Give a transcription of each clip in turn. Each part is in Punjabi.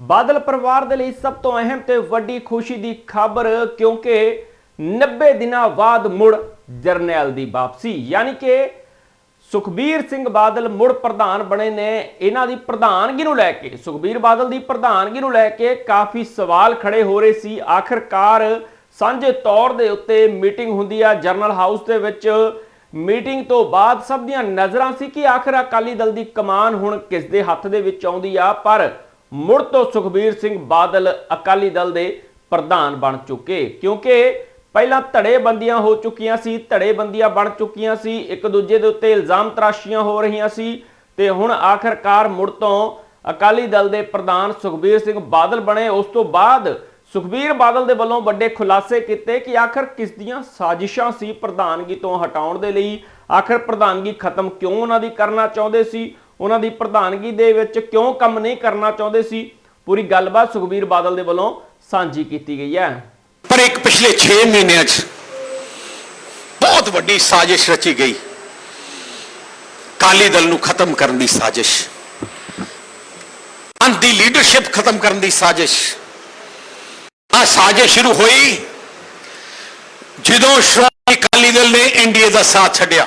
ਬਾਦਲ ਪਰਿਵਾਰ ਦੇ ਲਈ ਸਭ ਤੋਂ ਅਹਿਮ ਤੇ ਵੱਡੀ ਖੁਸ਼ੀ ਦੀ ਖਬਰ ਕਿਉਂਕਿ 90 ਦਿਨਾਂ ਬਾਅਦ ਮੁੜ ਜਰਨੈਲ ਦੀ ਵਾਪਸੀ, ਯਾਨੀ ਕਿ ਸੁਖਬੀਰ ਸਿੰਘ ਬਾਦਲ ਮੁੜ ਪ੍ਰਧਾਨ ਬਣੇ ਨੇ। ਇਹਨਾਂ ਦੀ ਪ੍ਰਧਾਨਗੀ ਨੂੰ ਲੈ ਕੇ, ਸੁਖਬੀਰ ਬਾਦਲ ਦੀ ਪ੍ਰਧਾਨਗੀ ਨੂੰ ਲੈ ਕੇ ਕਾਫੀ ਸਵਾਲ ਖੜੇ ਹੋ ਰਹੇ ਸੀ। ਆਖਰਕਾਰ ਸਾਂਝੇ ਤੌਰ ਦੇ ਉੱਤੇ ਮੀਟਿੰਗ ਹੁੰਦੀ ਆ, ਜਰਨਲ ਹਾਊਸ ਦੇ ਵਿੱਚ। ਮੀਟਿੰਗ ਤੋਂ ਬਾਅਦ ਸਭ ਦੀਆਂ ਨਜ਼ਰਾਂ ਸੀ ਕਿ ਆਖਰ ਅਕਾਲੀ ਦਲ ਦੀ ਕਮਾਨ ਹੁਣ ਕਿਸ ਦੇ ਹੱਥ ਦੇ ਵਿੱਚ ਆਉਂਦੀ ਆ, ਪਰ ਮੁੜ ਤੋਂ ਸੁਖਬੀਰ ਸਿੰਘ ਬਾਦਲ ਅਕਾਲੀ ਦਲ ਦੇ ਪ੍ਰਧਾਨ ਬਣ ਚੁੱਕੇ, ਕਿਉਂਕਿ ਪਹਿਲਾਂ ਧੜੇਬੰਦੀਆਂ ਹੋ ਚੁੱਕੀਆਂ ਸੀ, ਧੜੇਬੰਦੀਆਂ ਬਣ ਚੁੱਕੀਆਂ ਸੀ, ਇੱਕ ਦੂਜੇ ਦੇ ਉੱਤੇ ਇਲਜ਼ਾਮ ਤਰਾਸ਼ੀਆਂ ਹੋ ਰਹੀਆਂ ਸੀ ਤੇ ਹੁਣ ਆਖਰਕਾਰ ਮੁੜ ਤੋਂ ਅਕਾਲੀ ਦਲ ਦੇ ਪ੍ਰਧਾਨ ਸੁਖਬੀਰ ਸਿੰਘ ਬਾਦਲ ਬਣੇ। ਉਸ ਤੋਂ ਬਾਅਦ ਸੁਖਬੀਰ ਬਾਦਲ ਦੇ ਵੱਲੋਂ ਵੱਡੇ ਖੁਲਾਸੇ ਕੀਤੇ ਕਿ ਆਖਰ ਕਿਸ ਦੀਆਂ ਸਾਜ਼ਿਸ਼ਾਂ ਸੀ ਪ੍ਰਧਾਨਗੀ ਤੋਂ ਹਟਾਉਣ ਦੇ ਲਈ? ਆਖਰ ਪ੍ਰਧਾਨਗੀ ਖਤਮ ਕਿਉਂ ਉਹਨਾਂ ਦੀ ਕਰਨਾ ਚਾਹੁੰਦੇ ਸੀ? ਉਹਨਾਂ ਦੀ ਪ੍ਰਧਾਨਗੀ ਦੇ ਵਿੱਚ ਕਿਉਂ ਕੰਮ ਨਹੀਂ ਕਰਨਾ ਚਾਹੁੰਦੇ ਸੀ? ਪੂਰੀ ਗੱਲਬਾਤ ਸੁਖਬੀਰ ਬਾਦਲ ਦੇ ਵੱਲੋਂ ਸਾਂਝੀ ਕੀਤੀ ਗਈ ਹੈ। ਪਰ ਇੱਕ ਪਿਛਲੇ 6 ਮਹੀਨਿਆਂ 'ਚ ਬਹੁਤ ਵੱਡੀ ਸਾਜ਼ਿਸ਼ ਰਚੀ ਗਈ। ਕਾਲੀ ਦਲ ਨੂੰ ਖਤਮ ਕਰਨ ਦੀ ਸਾਜ਼ਿਸ਼। ਅੰਤ ਦੀ ਲੀਡਰਸ਼ਿਪ ਖਤਮ ਕਰਨ ਦੀ ਸਾਜ਼ਿਸ਼। ਆ ਸਾਜ਼ਿਸ਼ ਸ਼ੁਰੂ ਹੋਈ ਜਦੋਂ ਸ਼੍ਰੋਮਣੀ ਅਕਾਲੀ ਦਲ ਨੇ ਐਨਡੀਏ ਦਾ ਸਾਥ ਛੱਡਿਆ।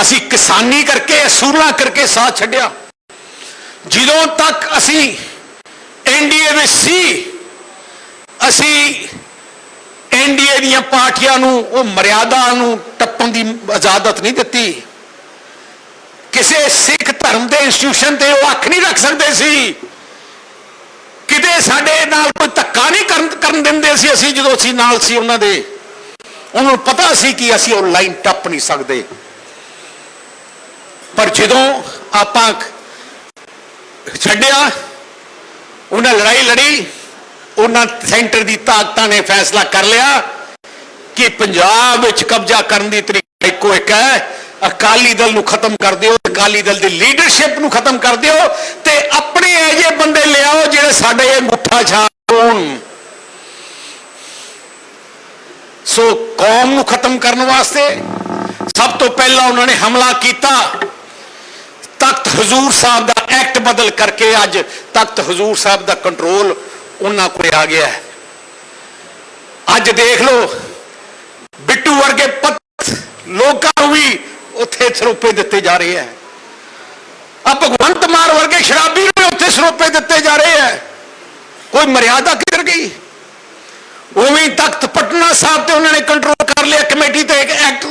ਅਸੀਂ ਕਿਸਾਨੀ ਕਰਕੇ, ਅਸੂਲਾਂ ਕਰਕੇ ਸਾਥ ਛੱਡਿਆ। ਜਦੋਂ ਤੱਕ ਅਸੀਂ ਐਨਡੀਏ ਵਿੱਚ ਸੀ, ਅਸੀਂ ਐਨਡੀਏ ਦੀਆਂ ਪਾਰਟੀਆਂ ਨੂੰ, ਉਹ ਮਰਿਆਦਾ ਨੂੰ ਟੱਪਣ ਦੀ ਇਜਾਜ਼ਤ ਨਹੀਂ ਦਿੱਤੀ। ਕਿਸੇ ਸਿੱਖ ਧਰਮ ਦੇ ਇੰਸਟੀਟਿਊਸ਼ਨ ਤੇ ਉਹ ਅੱਖ ਨਹੀਂ ਰੱਖ ਸਕਦੇ ਸੀ। ਕਿਤੇ ਸਾਡੇ ਨਾਲ ਕੋਈ ਧੱਕਾ ਨਹੀਂ ਕਰਨ ਕਰਨ ਦਿੰਦੇ ਸੀ ਅਸੀਂ, ਜਦੋਂ ਅਸੀਂ ਨਾਲ ਸੀ ਉਹਨਾਂ ਦੇ। ਉਹਨਾਂ ਨੂੰ ਪਤਾ ਸੀ ਕਿ ਅਸੀਂ ਉਹ ਲਾਈਨ ਟੱਪ ਨਹੀਂ ਸਕਦੇ। ਪਰ ਜਦੋਂ ਆਪਾਂ ਛੱਡਿਆ, ਉਹਨਾਂ ਲੜਾਈ ਲੜੀ, ਉਹਨਾਂ ਸੈਂਟਰ ਦੀ ਤਾਕਤਾਂ ਨੇ ਫੈਸਲਾ ਕਰ ਲਿਆ ਕਿ ਪੰਜਾਬ ਵਿੱਚ ਕਬਜ਼ਾ ਕਰਨ ਦੀ ਤਰੀਕਾ ਇੱਕੋ ਇੱਕ ਹੈ। ਅਕਾਲੀ ਦਲ ਨੂੰ ਖਤਮ ਕਰ ਦਿਓ, ਅਕਾਲੀ ਦਲ ਦੀ ਲੀਡਰਸ਼ਿਪ ਨੂੰ ਖਤਮ ਕਰ ਦਿਓ ਤੇ ਆਪਣੇ ਇਹੋ ਬੰਦੇ ਲਿਆਓ ਜਿਹੜੇ ਸਾਡੇ ਇਹ ਮੁੱਠਾ ਛਾਣ ਸੋ ਕੌਮ ਨੂੰ ਖਤਮ ਕਰਨ ਵਾਸਤੇ ਸਭ ਤੋਂ ਪਹਿਲਾਂ ਉਹਨਾਂ ਨੇ ਹਮਲਾ ਕੀਤਾ। ਤਖਤ ਹਜ਼ੂਰ ਸਾਹਿਬ ਦਾ ਐਕਟ ਬਦਲ ਕਰਕੇ ਅੱਜ ਤਖਤ ਹਜ਼ੂਰ ਸਾਹਿਬ ਦਾ ਕੰਟਰੋਲ ਉਹਨਾਂ ਕੋਲ ਆ ਗਿਆ ਹੈ। ਅੱਜ ਦੇਖ ਲਓ, ਬਿੱਟੂ ਵਰਗੇ ਪੱਤ ਲੋਕਾਂ ਨੂੰ ਵੀ ਉੱਥੇ ਸਰੋਪੇ ਦਿੱਤੇ ਜਾ ਰਹੇ ਹੈ। ਆ ਭਗਵੰਤ ਮਾਨ ਵਰਗੇ ਸ਼ਰਾਬੀ ਨੂੰ ਵੀ ਉੱਥੇ ਸਰੋਪੇ ਦਿੱਤੇ ਜਾ ਰਹੇ ਹੈ। ਕੋਈ ਮਰਿਆਦਾ ਕਿਧਰ ਗਈ? ਉਵੇਂ ਤਖਤ ਪਟਨਾ ਸਾਹਿਬ ਤੇ ਉਹਨਾਂ ਨੇ ਕੰਟਰੋਲ ਕਰ ਲਿਆ, ਕਮੇਟੀ ਤੇ ਇੱਕ ਐਕਟ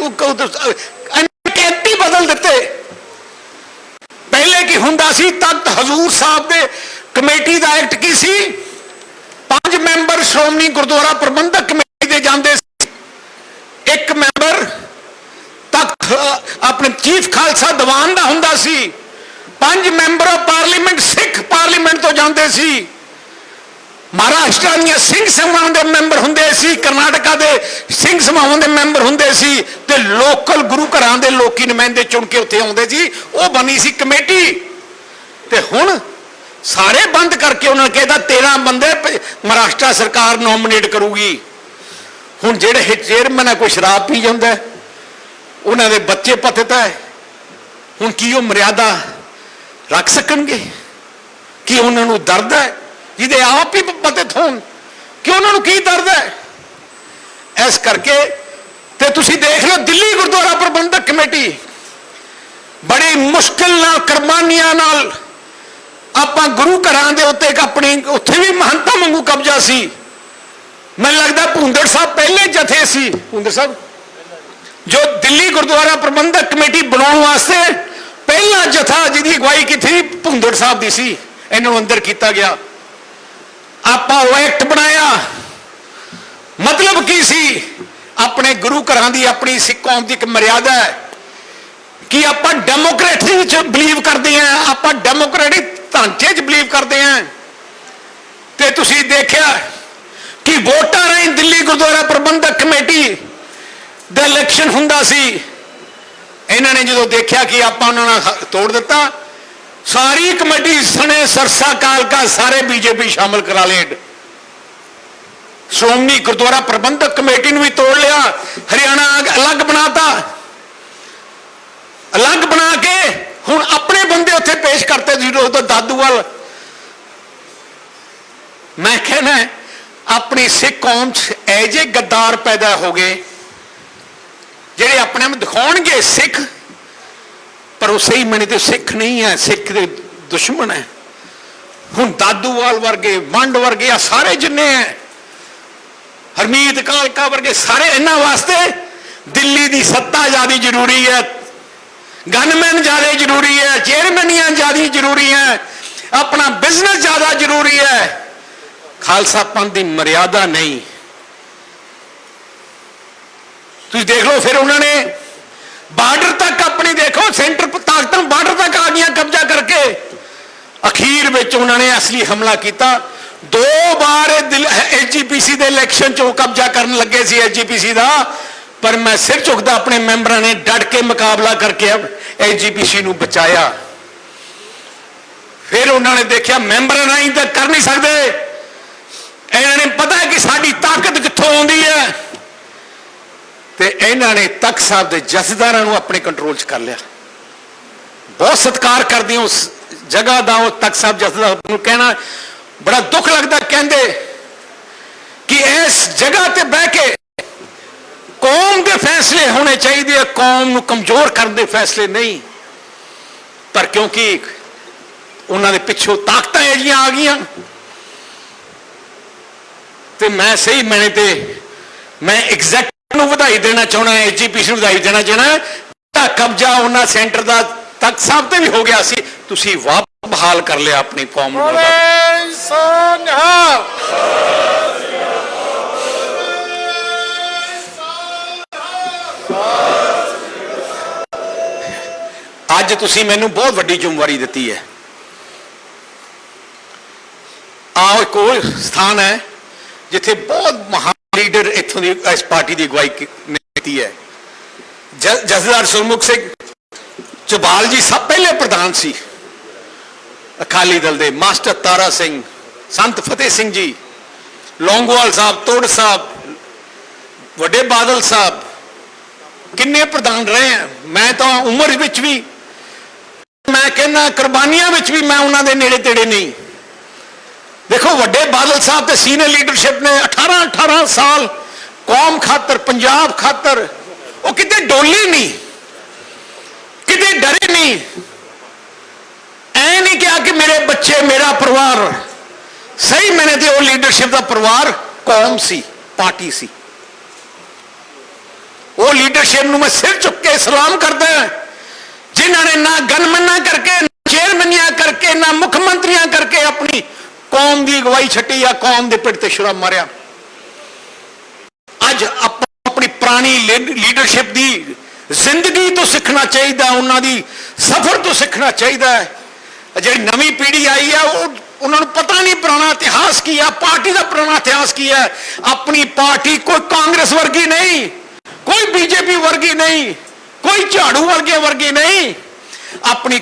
ਐਕਟ ਬਦਲ ਦਿੱਤੇ। ਪਹਿਲੇ ਕੀ ਹੁੰਦਾ ਸੀ? ਤਖਤ ਹਜ਼ੂਰ ਸਾਹਿਬ ਦੇ ਕਮੇਟੀ ਦਾ ਐਕਟ ਕੀ ਸੀ? ਪੰਜ ਮੈਂਬਰ ਸ਼੍ਰੋਮਣੀ ਗੁਰਦੁਆਰਾ ਪ੍ਰਬੰਧਕ ਕਮੇਟੀ ਦੇ ਜਾਂਦੇ ਸੀ। ਇੱਕ ਮੈਂਬਰ ਤਖਤ, ਆਪਣੇ ਚੀਫ ਖਾਲਸਾ ਦੀਵਾਨ ਦਾ ਹੁੰਦਾ ਸੀ। ਪੰਜ member of parliament Sikh parliament ਤੋਂ ਜਾਂਦੇ ਸੀ। ਮਹਾਰਾਸ਼ਟਰ ਦੀਆਂ ਸਿੰਘ ਸਭਾਵਾਂ ਦੇ ਮੈਂਬਰ ਹੁੰਦੇ ਸੀ, ਕਰਨਾਟਕਾ ਦੇ ਸਿੰਘ ਸਭਾਵਾਂ ਦੇ ਮੈਂਬਰ ਹੁੰਦੇ ਸੀ ਤੇ ਲੋਕਲ ਗੁਰੂ ਘਰਾਂ ਦੇ ਲੋਕੀ ਨੁਮਾਇੰਦੇ ਚੁਣ ਕੇ ਉੱਥੇ ਆਉਂਦੇ ਸੀ, ਉਹ ਬਣੀ ਸੀ ਕਮੇਟੀ। ਤੇ ਹੁਣ ਸਾਰੇ ਬੰਦ ਕਰਕੇ ਉਹਨਾਂ ਨੇ ਕਿਹਾ 13 ਬੰਦੇ ਪ- ਮਹਾਰਾਸ਼ਟਰ ਸਰਕਾਰ ਨੋਮੀਨੇਟ ਕਰੂਗੀ। ਹੁਣ ਜਿਹੜੇ ਚੇਅਰਮੈਨ ਆ, ਕੋਈ ਸ਼ਰਾਬ ਪੀ ਜਾਂਦਾ ਉਹਨਾਂ ਦੇ ਬੱਚੇ ਪਤਿਤ ਹੈ। ਹੁਣ ਕੀ ਉਹ ਮਰਿਆਦਾ ਰੱਖ ਸਕਣਗੇ? ਕੀ ਉਹਨਾਂ ਨੂੰ ਦਰਦ ਹੈ? ਜਿਹਦੇ ਆਪ ਹੀ ਪਤਿਤ ਹੋਣ ਕਿ ਉਹਨਾਂ ਨੂੰ ਕੀ ਦਰਦ ਹੈ? ਇਸ ਕਰਕੇ ਤੇ ਤੁਸੀਂ ਦੇਖ ਲਓ, ਦਿੱਲੀ ਗੁਰਦੁਆਰਾ ਪ੍ਰਬੰਧਕ ਕਮੇਟੀ ਬੜੀ ਮੁਸ਼ਕਲ ਨਾਲ, ਕੁਰਬਾਨੀਆਂ ਨਾਲ ਆਪਾਂ ਗੁਰੂ ਘਰਾਂ ਦੇ ਉੱਤੇ ਇੱਕ ਆਪਣੀ ਉੱਥੇ ਵੀ ਮਹੰਤਾ ਵਾਂਗੂ ਕਬਜ਼ਾ ਸੀ। ਮੈਨੂੰ ਲੱਗਦਾ ਭੁੰਦੜ ਸਾਹਿਬ ਪਹਿਲੇ ਜਥੇ ਸੀ। ਭੁੰਦੜ ਸਾਹਿਬ, ਜੋ ਦਿੱਲੀ ਗੁਰਦੁਆਰਾ ਪ੍ਰਬੰਧਕ ਕਮੇਟੀ ਬਣਾਉਣ ਵਾਸਤੇ ਪਹਿਲਾ ਜਥਾ ਜਿਹਦੀ ਅਗਵਾਈ ਕੀਤੀ ਭੁੰਦੜ ਸਾਹਿਬ ਦੀ ਸੀ, ਇਹਨਾਂ ਨੂੰ ਅੰਦਰ ਕੀਤਾ ਗਿਆ। ਆਪਾਂ ਉਹ ਐਕਟ ਬਣਾਇਆ। ਮਤਲਬ ਕੀ ਸੀ? ਆਪਣੇ ਗੁਰੂ ਘਰਾਂ ਦੀ, ਆਪਣੀ ਸਿੱਖ ਕੌਮ ਦੀ ਇੱਕ ਮਰਿਆਦਾ ਹੈ ਕਿ ਆਪਾਂ ਡੈਮੋਕ੍ਰੇਸੀ ਵਿੱਚ ਬਲੀਵ ਕਰਦੇ ਹਾਂ, ਆਪਾਂ ਡੈਮੋਕ੍ਰੈਟਿਕ ਢਾਂਚੇ 'ਚ ਬਲੀਵ ਕਰਦੇ ਹਾਂ। ਤੇ ਤੁਸੀਂ ਦੇਖਿਆ ਕਿ ਵੋਟਾਂ ਰਾਹੀਂ ਦਿੱਲੀ ਗੁਰਦੁਆਰਾ ਪ੍ਰਬੰਧਕ ਕਮੇਟੀ ਦਾ ਇਲੈਕਸ਼ਨ ਹੁੰਦਾ ਸੀ। ਇਹਨਾਂ ਨੇ ਜਦੋਂ ਦੇਖਿਆ ਕਿ ਆਪਾਂ ਉਹਨਾਂ ਨਾਲ ਤੋੜ ਦਿੱਤਾ ਸਾਰੀ ਕਮੇਟੀ ਸਣੇ ਸਰਸਾ ਕਾਲਕਾ ਸਾਰੇ ਬੀਜੇਪੀ ਸ਼ਾਮਲ ਕਰਾ ਲਏ ਸ਼੍ਰੋਮਣੀ ਗੁਰਦੁਆਰਾ ਪ੍ਰਬੰਧਕ ਕਮੇਟੀ ਨੂੰ ਵੀ ਤੋੜ ਲਿਆ, ਹਰਿਆਣਾ ਅਲੱਗ ਬਣਾਤਾ। ਅਲੱਗ ਬਣਾ ਕੇ ਹੁਣ ਆਪਣੇ ਬੰਦੇ ਉੱਥੇ ਪੇਸ਼ ਕਰਤੇ ਜ਼ੀਰੋ ਤੋਂ ਦਾਦੂਵਾਲ ਮੈਂ ਕਹਿਣਾ ਆਪਣੀ ਸਿੱਖ ਕੌਮ 'ਚ ਐ ਜੇ ਗੱਦਾਰ ਪੈਦਾ ਹੋ ਗਏ, ਜਿਹੜੇ ਆਪਣੇ ਨੂੰ ਦਿਖਾਉਣਗੇ ਸਿੱਖ ਪਰ ਉਹ ਸਹੀ ਮਣੇ ਤੇ ਸਿੱਖ ਨਹੀਂ ਹੈ, ਸਿੱਖ ਦੇ ਦੁਸ਼ਮਣ ਹੈ। ਹੁਣ ਦਾਦੂਵਾਲ ਵਰਗੇ, ਵੰਡ ਵਰਗੇ ਆ ਸਾਰੇ ਜਿੰਨੇ ਹੈ। ਹਰਮੀਤ ਕਾਲਕਾ ਵਰਗੇ ਸਾਰੇ ਇਹਨਾਂ ਵਾਸਤੇ ਦਿੱਲੀ ਦੀ ਸੱਤਾ ਜ਼ਿਆਦਾ ਜ਼ਰੂਰੀ ਹੈ। ਗਨਮੈਨ ਜ਼ਿਆਦਾ ਜ਼ਰੂਰੀ ਹੈ ਚੇਅਰਮੈਨੀਆਂ ਜ਼ਿਆਦਾ ਜ਼ਰੂਰੀ ਹੈ। ਆਪਣਾ ਬਿਜ਼ਨਸ ਜ਼ਿਆਦਾ ਜ਼ਰੂਰੀ ਹੈ। ਖਾਲਸਾ ਪੰਥ ਦੀ ਮਰਿਆਦਾ ਨਹੀਂ। ਤੁਸੀਂ ਦੇਖ ਲਓ ਫਿਰ ਉਹਨਾਂ ਨੇ ਬਾਰਡਰ ਤੱਕ ਆਪਣੀ ਦੇਖੋ, ਸੈਂਟਰ ਤਾਕਤਾਂ ਬਾਰਡਰ ਤੱਕ ਆ ਗਈਆਂ ਕਬਜ਼ਾ ਕਰਕੇ। ਅਖੀਰ ਵਿੱਚ ਉਹਨਾਂ ਨੇ ਅਸਲੀ ਹਮਲਾ ਕੀਤਾ। ਦੋ ਵਾਰ ਐਚਜੀਪੀਸੀ ਦੇ ਇਲੈਕਸ਼ਨ ਚੋਂ ਕਬਜ਼ਾ ਕਰਨ ਲੱਗੇ ਸੀ ਐਚਜੀਪੀਸੀ ਦਾ। ਪਰ ਮੈਂ ਸਿਰ ਝੁਕਦਾ ਆਪਣੇ ਮੈਂਬਰਾਂ ਨੇ ਡਟ ਕੇ ਮੁਕਾਬਲਾ ਕਰਕੇ ਐਚਜੀਪੀਸੀ ਨੂੰ ਬਚਾਇਆ। ਫਿਰ ਉਹਨਾਂ ਨੇ ਦੇਖਿਆ ਮੈਂਬਰਾਂ ਨਹੀਂ ਤਾਂ ਕਰ ਨਹੀਂ ਸਕਦੇ। ਇਹਨਾਂ ਨੇ ਪਤਾ ਕਿ ਸਾਡੀ ਤਾਕਤ ਕਿੱਥੋਂ ਆਉਂਦੀ ਹੈ। ਤੇ ਇਹਨਾਂ ਨੇ ਤਖਤ ਸਾਹਿਬ ਦੇ ਜਥੇਦਾਰਾਂ ਨੂੰ ਆਪਣੇ ਕੰਟਰੋਲ 'ਚ ਕਰ ਲਿਆ। ਬਹੁਤ ਸਤਿਕਾਰ ਕਰਦੇ ਹਾਂ ਉਸ ਜਗ੍ਹਾ ਦਾ ਉਹ ਤਖਤ ਸਾਹਿਬ ਜਥੇਦਾਰ ਨੂੰ ਕਹਿਣਾ ਬੜਾ ਦੁੱਖ ਲੱਗਦਾ ਕਹਿੰਦੇ ਕਿ ਇਸ ਜਗ੍ਹਾ ਤੇ ਬਹਿ ਕੇ ਕੌਮ ਦੇ ਫੈਸਲੇ ਹੋਣੇ ਚਾਹੀਦੇ ਆ, ਕੌਮ ਨੂੰ ਕਮਜ਼ੋਰ ਕਰਨ ਦੇ ਫੈਸਲੇ ਨਹੀਂ। ਪਰ ਕਿਉਂਕਿ ਉਹਨਾਂ ਦੇ ਪਿੱਛੋਂ ਤਾਕਤਾਂ ਇਹਦੀਆਂ ਆ ਗਈਆਂ, ਤੇ ਮੈਂ ਸਹੀ ਮੈਨੇ ਤੇ ਮੈਂ ਐਗਜ਼ੈਕਟ ਨੂੰ ਵਧਾਈ ਦੇਣਾ ਚਾਹਣਾ ਹੈ ਐਜੀਪੀਸੀ ਨੂੰ ਵਧਾਈ ਦੇਣਾ ਚਾਹਣਾ ਤਾਂ ਕਬਜ਼ਾ ਉਹਨਾਂ ਸੈਂਟਰ ਦਾ ਤਖਤ ਸਾਹਿਬ ਤੇ ਵੀ ਹੋ ਗਿਆ ਸੀ। ਤੁਸੀਂ ਵਾਪਸ ਬਹਾਲ ਕਰ ਲਿਆ ਆਪਣੀ ਕੌਮ ਨੂੰ ਅੱਜ ਤੁਸੀਂ ਮੈਨੂੰ ਬਹੁਤ ਵੱਡੀ ਜ਼ਿੰਮੇਵਾਰੀ ਦਿੱਤੀ ਹੈ। ਆਹ ਉਹ ਸਥਾਨ ਹੈ ਜਿੱਥੇ ਬਹੁਤ ਮਹਾਨ ਲੀਡਰ ਇੱਥੋਂ ਦੀ ਇਸ ਪਾਰਟੀ ਦੀ ਅਗਵਾਈ ਕੀਤੀ ਹੈ। ਜ- ਜਥੇਦਾਰ ਸੁਰਮੁਖ ਸਿੰਘ ਚਬਾਲ ਜੀ ਸਭ ਪਹਿਲੇ ਪ੍ਰਧਾਨ ਸੀ। ਅਕਾਲੀ ਦਲ ਦੇ ਮਾਸਟਰ ਤਾਰਾ ਸਿੰਘ, ਸੰਤ ਫਤਿਹ ਸਿੰਘ ਜੀ, ਲੌਂਗਵਾਲ ਸਾਹਿਬ, ਤੋੜ ਸਾਹਿਬ, ਵੱਡੇ ਬਾਦਲ ਸਾਹਿਬ, ਕਿੰਨੇ ਪ੍ਰਧਾਨ ਰਹੇ ਆ? ਮੈਂ ਤਾਂ ਉਮਰ ਵਿੱਚ ਵੀ ਮੈਂ ਕਹਿੰਦਾ ਕੁਰਬਾਨੀਆਂ ਵਿੱਚ ਵੀ ਮੈਂ ਉਹਨਾਂ ਦੇ ਨੇੜੇ ਤੇੜੇ ਨਹੀਂ। ਦੇਖੋ ਵੱਡੇ ਬਾਦਲ ਸਾਹਿਬ ਤੇ ਸੀਨੀਅਰ ਲੀਡਰਸ਼ਿਪ ਨੇ 18 18 ਸਾਲ ਕੌਮ ਖਾਤਰ ਪੰਜਾਬ ਖਾਤਰ ਉਹ ਕਿਤੇ ਡੋਲੇ ਨਹੀਂ ਕਿਤੇ ਡਰੇ ਨਹੀਂ ਐ ਨਹੀਂ ਕਿਹਾ ਕਿ ਮੇਰੇ ਬੱਚੇ ਮੇਰਾ ਪਰਿਵਾਰ ਸਹੀ ਮੈਨੇ ਤੇ ਉਹ ਲੀਡਰਸ਼ਿਪ ਦਾ ਪਰਿਵਾਰ ਕੌਮ ਸੀ ਪਾਰਟੀ ਸੀ ਉਹ ਲੀਡਰਸ਼ਿਪ ਨੂੰ ਮੈਂ ਸਿਰ ਚੁੱਕ ਕੇ ਸਲਾਮ ਕਰਦਾ ਹਾਂ ਜਿਨ੍ਹਾਂ ਨੇ ਨਾ ਗਨਮਨਾ ਕਰਕੇ ਨਾ ਚੇਅਰਮੈਨੀਆਂ ਕਰਕੇ ਨਾ ਮੁੱਖ ਮੰਤਰੀਆਂ ਕਰਕੇ ਆਪਣੀ ਕੌਮ ਦੀ ਅਗਵਾਈ ਛੱਟੀ ਜਾਂ ਕੌਮ ਦੇ ਪਿੱਠ ਤੇ ਛੁਰਾ ਮਾਰਿਆ। ਅੱਜ ਆਪਣੀ ਪੁਰਾਣੀ ਲੀਡਰਸ਼ਿਪ ਦੀ ਜ਼ਿੰਦਗੀ ਤੋਂ ਸਿੱਖਣਾ ਚਾਹੀਦਾ, ਉਹਨਾਂ ਦੀ ਸਫ਼ਰ ਤੋਂ ਸਿੱਖਣਾ ਚਾਹੀਦਾ ਹੈ। ਜਿਹੜੀ ਨਵੀਂ ਪੀੜ੍ਹੀ ਆਈ ਆ ਉਹ ਉਹਨਾਂ ਨੂੰ ਪਤਾ ਨਹੀਂ ਪੁਰਾਣਾ ਇਤਿਹਾਸ ਕੀ ਆ ਪਾਰਟੀ ਦਾ ਪੁਰਾਣਾ ਇਤਿਹਾਸ ਕੀ ਹੈ। ਆਪਣੀ ਪਾਰਟੀ ਕੋਈ ਕਾਂਗਰਸ ਵਰਗੀ ਨਹੀਂ, ਕੋਈ ਬੀਜੇਪੀ ਵਰਗੀ ਨਹੀਂ, ਕੋਈ ਝਾੜੂ ਵਰਗੇ ਵਰਗੀ ਨਹੀਂ। ਆਪਣੀ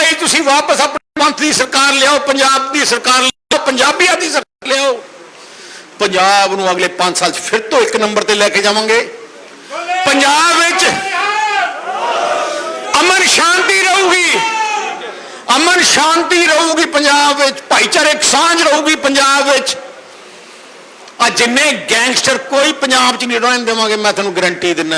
2027 ਤੁਸੀਂ ਵਾਪਸ ਆਪਣੇ ਪੰਥ ਦੀ ਸਰਕਾਰ ਲਿਆਓ, ਪੰਜਾਬ ਦੀ ਸਰਕਾਰ ਲਿਆਓ, ਪੰਜਾਬੀਆਂ ਦੀ ਸਰਕਾਰ ਲਿਆਓ। ਪੰਜਾਬ ਨੂੰ ਅਗਲੇ 5 ਸਾਲ 'ਚ ਫਿਰ ਤੋਂ ਇੱਕ ਨੰਬਰ ਤੇ ਲੈ ਕੇ ਜਾਵਾਂਗੇ। ਪੰਜਾਬ ਵਿੱਚ ਅਮਨ ਸ਼ਾਂਤੀ ਰਹੂਗੀ। ਅਮਨ ਸ਼ਾਂਤੀ ਰਹੂਗੀ ਪੰਜਾਬ ਵਿੱਚ ਭਾਈਚਾਰਕ ਸਾਂਝ ਰਹੂਗੀ ਪੰਜਾਬ ਵਿੱਚ। ਆ ਜਿੰਨੇ ਗੈਂਗਸਟਰ ਕੋਈ ਪੰਜਾਬ 'ਚ ਨਹੀਂ ਰਹਿਣ ਦੇਵਾਂਗੇ, ਮੈਂ ਤੁਹਾਨੂੰ ਗਰੰਟੀ ਦਿੰਦਾ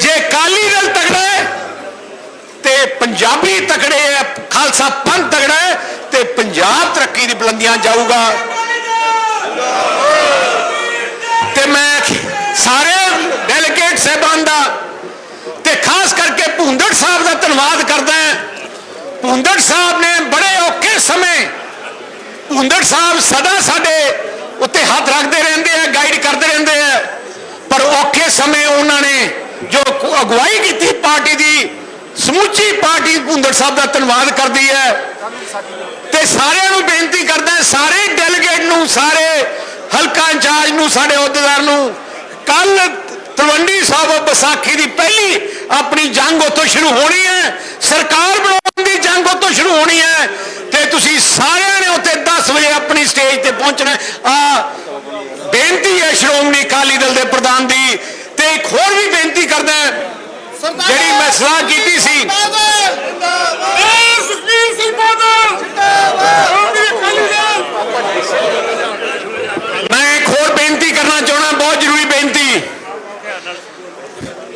ਜੇ ਅਕਾਲੀ ਦਲ ਤਗੜਾ ਹੈ ਤੇ ਪੰਜਾਬੀ ਤਗੜੇ ਹੈ, ਖਾਲਸਾ ਪੰਥ ਤਗੜਾ ਹੈ ਤੇ ਪੰਜਾਬ ਤਰੱਕੀ ਦੀ ਬੁਲੰਦੀਆਂ ਜਾਊਗਾ। ਤੇ ਮੈਂ ਸਾਰੇ ਡੈਲੀਗੇਟ ਸਹਿਬਾਨ ਦਾ ਤੇ ਖਾਸ ਕਰਕੇ ਭੁੰਦੜ ਸਾਹਿਬ ਦਾ ਧੰਨਵਾਦ ਕਰਦਾ ਹਾਂ। ਭੁੰਦੜ ਸਾਹਿਬ ਨੇ ਬੜੇ ਔਖੇ ਸਮੇਂ ਭੁੰਦੜ ਸਾਹਿਬ ਸਦਾ ਸਾਡੇ ਉੱਤੇ ਹੱਥ ਰੱਖਦੇ ਰਹਿੰਦੇ ਆ ਗਾਈਡ ਕਰਦੇ ਰਹਿੰਦੇ ਆ, ਪਰ ਔਖੇ ਸਮੇਂ ਉਹਨਾਂ ਨੇ ਜੋ ਅਗਵਾਈ ਕੀਤੀ ਪਾਰਟੀ ਦੀ, ਸਮੁੱਚੀ ਪਾਰਟੀ ਭੁੰਦੜ ਸਾਹਿਬ ਦਾ ਧੰਨਵਾਦ ਕਰਦੀ ਹੈ। ਤੇ ਸਾਰਿਆਂ ਨੂੰ ਬੇਨਤੀ ਕਰਦਾ ਸਾਰੇ ਡੈਲੀਗੇਟ ਨੂੰ, ਸਾਰੇ ਹਲਕਾ ਇੰਚਾਰਜ ਨੂੰ, ਸਾਡੇ ਅਹੁਦੇਦਾਰ ਨੂੰ ਕੱਲ ਤਲਵੰਡੀ ਸਾਹਿਬ ਵਿਸਾਖੀ ਦੀ ਪਹਿਲੀ ਆਪਣੀ ਜੰਗ ਉੱਥੋਂ ਸ਼ੁਰੂ ਹੋਣੀ ਹੈ। ਸਰਕਾਰ ਬਣਾਉਣ ਦੀ ਜੰਗ ਉੱਥੋਂ ਸ਼ੁਰੂ ਹੋਣੀ ਹੈ। ਤੇ ਤੁਸੀਂ ਸਾਰਿਆਂ ਨੇ ਉੱਥੇ 10 ਵਜੇ ਆਪਣੀ ਸਟੇਜ ਤੇ ਪਹੁੰਚਣਾ ਆ ਬੇਨਤੀ ਹੈ ਸ਼੍ਰੋਮਣੀ ਅਕਾਲੀ ਦਲ ਦੇ ਪ੍ਰਧਾਨ ਦੀ ਤੇ ਇੱਕ ਹੋਰ ਵੀ ਬੇਨਤੀ ਕਰਦਾ ਜਿਹੜੀ ਮੈਂ ਸਲਾਹ ਕੀਤੀ ਸੀ। ਮੈਂ ਇੱਕ ਹੋਰ ਬੇਨਤੀ ਕਰਨਾ ਚਾਹਣਾ ਬਹੁਤ ਜ਼ਰੂਰੀ ਬੇਨਤੀ।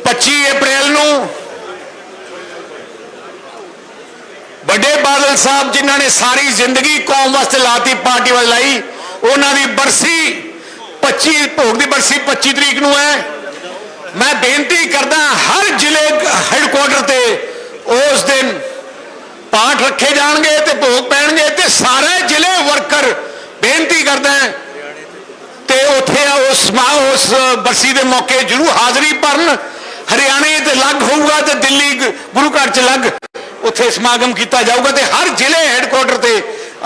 25 ਅਪ੍ਰੈਲ ਨੂੰ ਵੱਡੇ ਬਾਦਲ ਸਾਹਿਬ ਜਿਨ੍ਹਾਂ ਨੇ ਸਾਰੀ ਜ਼ਿੰਦਗੀ ਕੌਮ ਵਾਸਤੇ ਲਾਤੀ ਪਾਰਟੀ ਵੱਲ ਲਾਈ ਉਹਨਾਂ ਦੀ ਬਰਸੀ 25 ਭੋਗ ਦੀ ਬਰਸੀ 25 ਤਰੀਕ ਨੂੰ ਹੈ। ਮੈਂ ਬੇਨਤੀ ਕਰਦਾ ਹਰ ਜ਼ਿਲ੍ਹੇ ਹੈਡਕੁਆਟਰ ਤੇ ਉਸ ਦਿਨ ਪਾਠ ਰੱਖੇ ਜਾਣਗੇ ਤੇ ਭੋਗ ਪੈਣਗੇ ਤੇ ਸਾਰੇ ਜ਼ਿਲ੍ਹੇ ਵਰਕਰ ਬੇਨਤੀ ਕਰਦਾ ਤੇ ਉੱਥੇ ਉਸ ਮਾ- ਉਸ ਬਰਸੀ ਦੇ ਮੌਕੇ ਜਰੂਰ ਹਾਜ਼ਰੀ ਭਰਨ। ਹਰਿਆਣੇ ਤੇ ਲੱਗ ਹੋਊਗਾ ਤੇ ਦਿੱਲੀ ਗੁਰੂ ਘਰ ਚ ਲੱਗ ਉੱਥੇ ਸਮਾਗਮ ਕੀਤਾ ਜਾਊਗਾ ਤੇ ਹਰ ਜ਼ਿਲ੍ਹੇ ਹੈਡਕੁਆਟਰ ਤੇ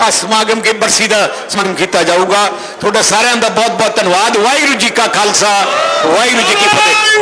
ਆ ਸਮਾਗਮ ਕੇ ਬਰਸੀ ਦਾ ਸਮਾਗਮ ਕੀਤਾ ਜਾਊਗਾ। ਤੁਹਾਡਾ ਸਾਰਿਆਂ ਦਾ ਬਹੁਤ ਬਹੁਤ ਧੰਨਵਾਦ। ਵਾਹਿਗੁਰੂ ਜੀ ਕਾ ਖਾਲਸਾ, ਵਾਹਿਗੁਰੂ ਜੀ ਕੀ ਫਤਿਹ।